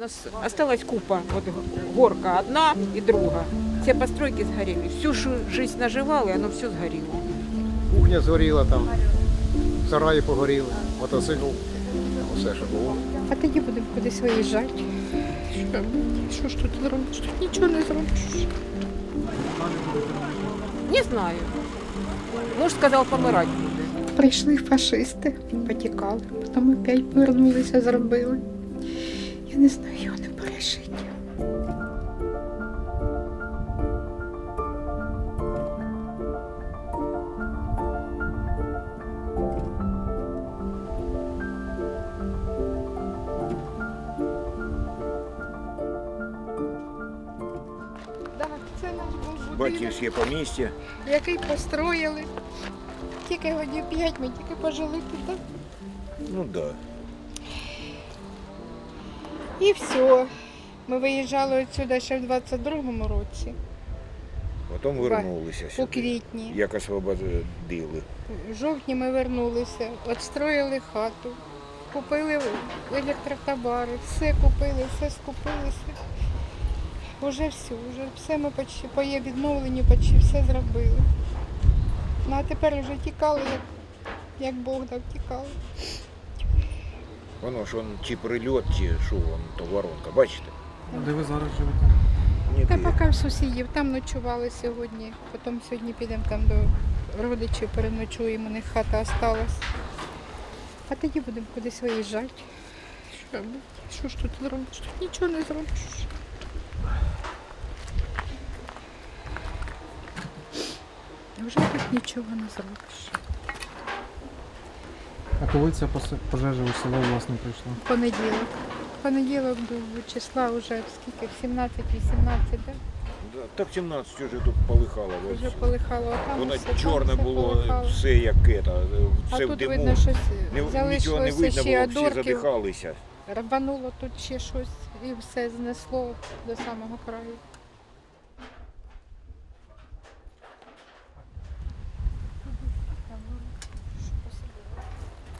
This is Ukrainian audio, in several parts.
У нас осталась купа, вот горка одна и друга. Все постройки сгорели. Всю жизнь наживал, и оно все сгорело. Кухня згоріла там, сараї погоріли, мотоцикл, все, що було. А тоді будемо кудись виїжджати. Що, що ж тут зробиш? Тут нічого не зробиш. Не знаю. Муж сказал, помирать буде. Прийшли фашисти, потікали, потім опять повернулися, зробили. Я не знаю, його не будинок, Батьківське помістя. який построїли. Тільки годів п'ять ми тільки пожили тут. Ну да. І все. Ми виїжджали відсюди ще в 22-му році, Потім вернулися у квітні. Як освободили. В жовтні ми вернулися, відстроїли хату, купили електротовари, все купили, все скупилися. Уже все, вже все ми почти по є відновленню, почти все зробили. Ну а тепер вже тікали, як, як Бог дав, тікали. Воно ж он чи прильот, чи що воно, то воронка, бачите? Де ви зараз живете? Та Ніде. поки в сусідів, там ночували сьогодні. Потім сьогодні підемо там до родичів, переночуємо, у них хата осталась. А тоді будемо кудись виїжджати. Що, робити? що ж тут зробиш? Тут нічого не зробиш. Вже тут нічого не зробиш. А коли ця пожежа у село власне прийшла? В понеділок. В понеділок до числа вже скільки? 17-18, так? Да, так 17 вже тут полихало. Вже полихало а там. Воно все, там чорне все було, полихало. все як это, А все в тут диму. видно, щось Не, нічого не залишилося видно ще було, всі одорків. задихалися. Рвануло тут ще щось і все знесло до самого краю.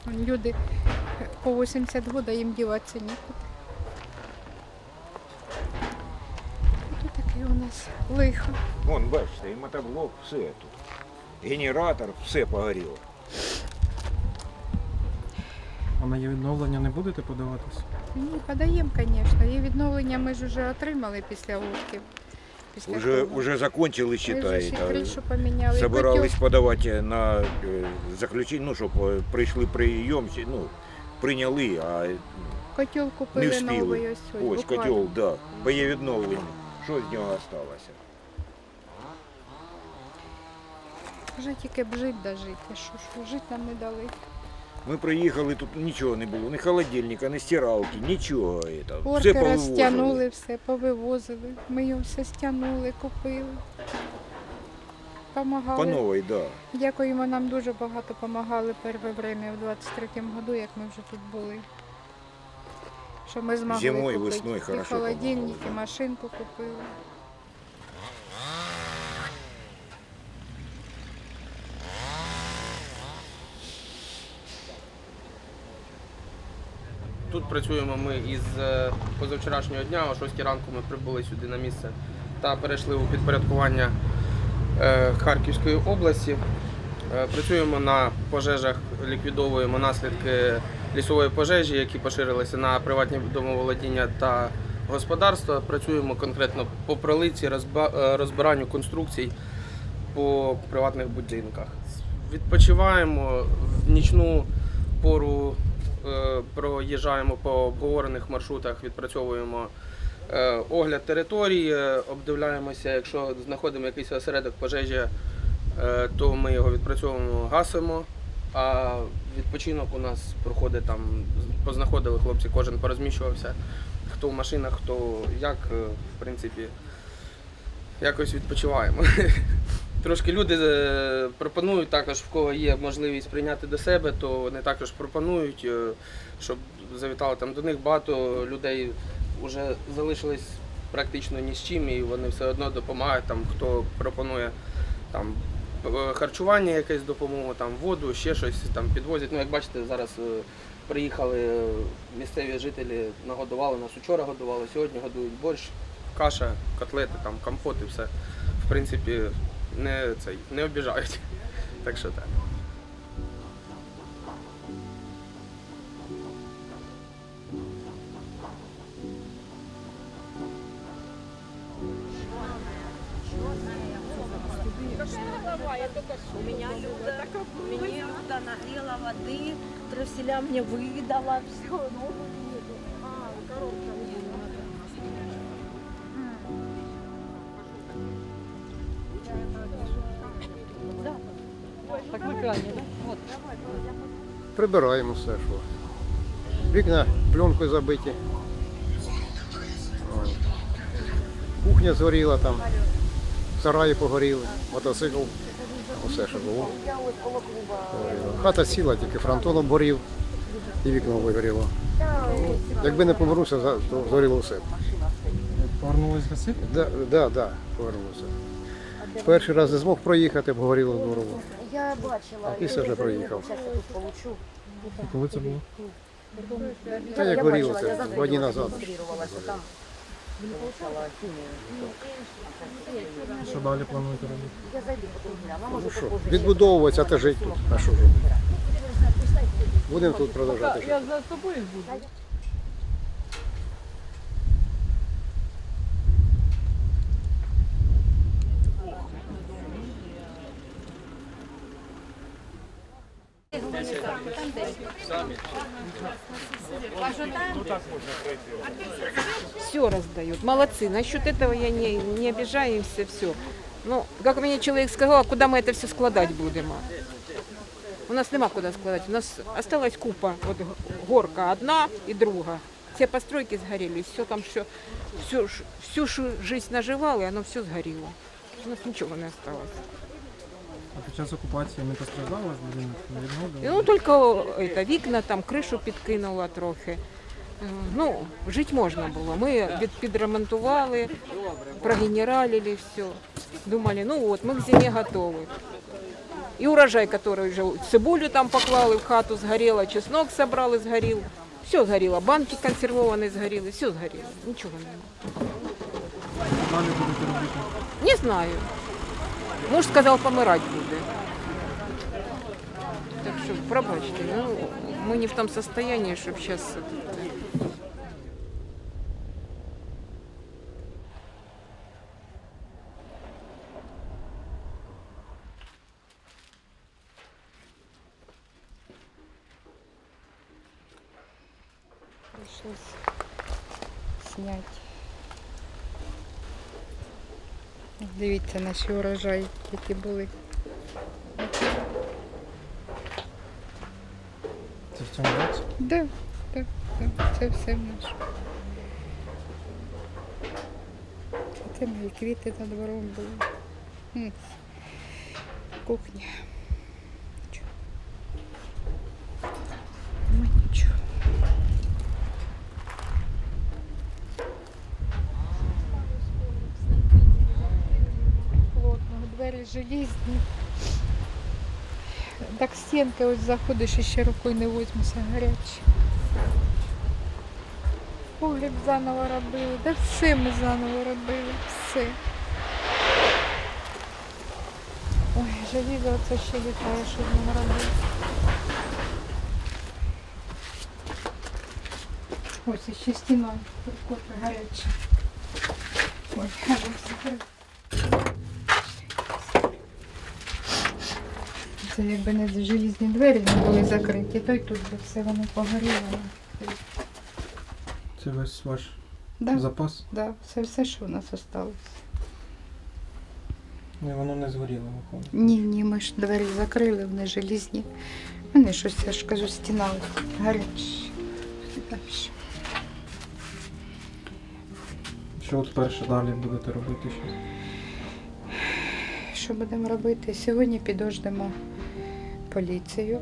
Вон Люди по 80 років їм діватися нікуди. Тут таке у нас лихо. Вон, бачите, і мотоблок, все тут. Генератор, все погоріло. А на її відновлення не будете подаватись? Ні, подаємо, звісно. І відновлення ми ж вже отримали після урків. Після Уже, того. уже закончили, Ми вже ще считаєте. кришу поміняли. і Собирались котел. подавати на е, заключення, ну, щоб е, прийшли прийом, чи, ну, прийняли, а Котел не купили встигли. ось. буквально. котел, да. Боєвідновлення. Що з нього залишилося? Вже тільки б жити да жити. Що ж, жити нам не дали. Ми приїхали, тут нічого не було, ні холодильника, ні стиралки, нічого. Это. Все повивозили. розтягнули все, повивозили. Ми його все стягнули, купили. По Помагали. новій, да. Дякуємо, нам дуже багато допомагали перше время в 23-му году, як ми вже тут були. Що ми змогли Зимою, купити. весною і хорошо холодильник, помагали, і да. машинку купили. Тут працюємо ми із е, позавчорашнього дня, о 6 ранку ми прибули сюди на місце та перейшли у підпорядкування е, Харківської області. Е, Працюємо на пожежах, ліквідовуємо наслідки лісової пожежі, які поширилися на приватні домоволодіння та господарства. Працюємо конкретно по пролиці, розбиранню конструкцій по приватних будинках. Відпочиваємо в нічну пору проїжджаємо по обговорених маршрутах, відпрацьовуємо е, огляд території, е, обдивляємося, якщо знаходимо якийсь осередок пожежі, е, то ми його відпрацьовуємо, гасимо. А відпочинок у нас проходить там, познаходили хлопці, кожен порозміщувався, хто в машинах, хто як, е, в принципі, якось відпочиваємо. Трошки люди е, пропонують також, в кого є можливість прийняти до себе, то вони також пропонують, е, щоб завітали там до них. Багато людей вже залишились практично ні з чим, і вони все одно допомагають. Там хто пропонує там е, харчування, якесь допомогу, там воду, ще щось там підвозять. Ну, як бачите, зараз Приїхали місцеві жителі, нагодували нас вчора годували, сьогодні годують борщ, каша, котлети, там, компоти, все. В принципі, не, цей, не обіжають. Так що так. У меня Люда, мне Люда нагрела воды, труселя мне выдала, все. Ну, Так в екрані, так? От. Прибираємо все, що. Вікна пленкою забиті. Кухня згоріла там, сараї погоріли, мотоцикл, усе, що було. Хата сіла, тільки фронтон обгорів і вікно вигоріло. Якби не повернувся, то згоріло все. Повернулись гасити? Да, да, да, повернувся. Перший раз не змог проїхати, бо горіло здорово. Я бачила. А після вже проїхав. Зараз я тут получу. Коли це було? Та як горіло це, два дні назад. Там. Що далі плануєте робити? Я зайду потім гляну. Ну що, відбудовуватися та жити тут. А що робити? Будемо тут продовжувати жити. Я за тобою буду. Все раздают. Молодцы. Насчет этого я не, не обижаемся, все. Ну, как мне человек сказал, а куда мы это все складать будем? У нас нема куда складать. У нас осталась купа, вот г- горка одна и друга. Все постройки сгорели, все там все, всю, ш- всю шу- жизнь наживало, и оно все сгорело. У нас ничего не осталось. А під час окупації не постраждало ваш будинок? Не відновлювали? Ну, только это, вікна, там кришу підкинула трохи. Е, Ну, жити можна було. Ми під, підремонтували, прогенералили все. Думали, ну от, ми к зимі готові. І урожай, який вже цибулю там поклали в хату, згоріло, чеснок собрали, згорів. Все згоріло, банки консервовані згоріли, все згоріло, нічого немає. Далі будете робити? Не знаю. Муж сказав, помирати буде. Так що, пробачте, ну, ми не в тому состоянии, щоб зараз... Пришлось зняти. Дивіться наші урожаї, які були. Це в цьому році? Да, так, так, це все в наш. Це мої квіти над двором були. Кухня. Нічого. Ну нічого. Плотно, двері желізні. Так стінки ось заходиш і ще рукою не возьмуся гарячі. Погліб заново робили, да все ми заново робили, все. Ой, желізо це ще літає, що з ним робити. Ось ще стіна кофе гаряча. Ой, гаряча. Це якби не желізні двері не були закриті, то й тут би все воно погоріло. Це весь ваш Да, запас? да, це все, що у нас осталось. Ну, і воно не згоріло, виходить. Ні, ні, ми ж двері закрили, вони желізні. Вони щось, я ж кажу, стіна. Далі. Що от перше далі будете робити ще? Що будемо робити? Сьогодні підождемо поліцію,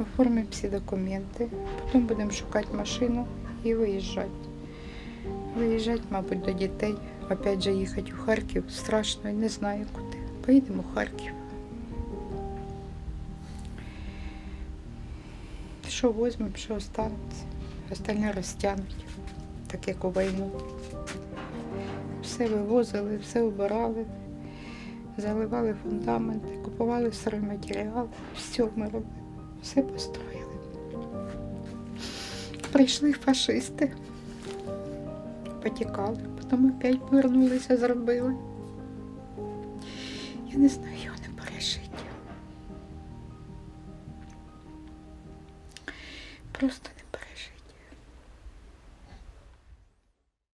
оформимо всі документи, потім будемо шукати машину і виїжджати. Виїжджати, мабуть, до дітей. Опять же їхати у Харків страшно не знаю куди. Поїдемо у Харків. Що візьмемо, що останеться. Остальне розтягнуть, так як у війну. Все вивозили, все обирали, заливали фундаменти, купували стройматеріал, все ми робили, все построїли. Прийшли фашисти, потікали, потім опять повернулися, зробили. Я не знаю, його не пережити. Просто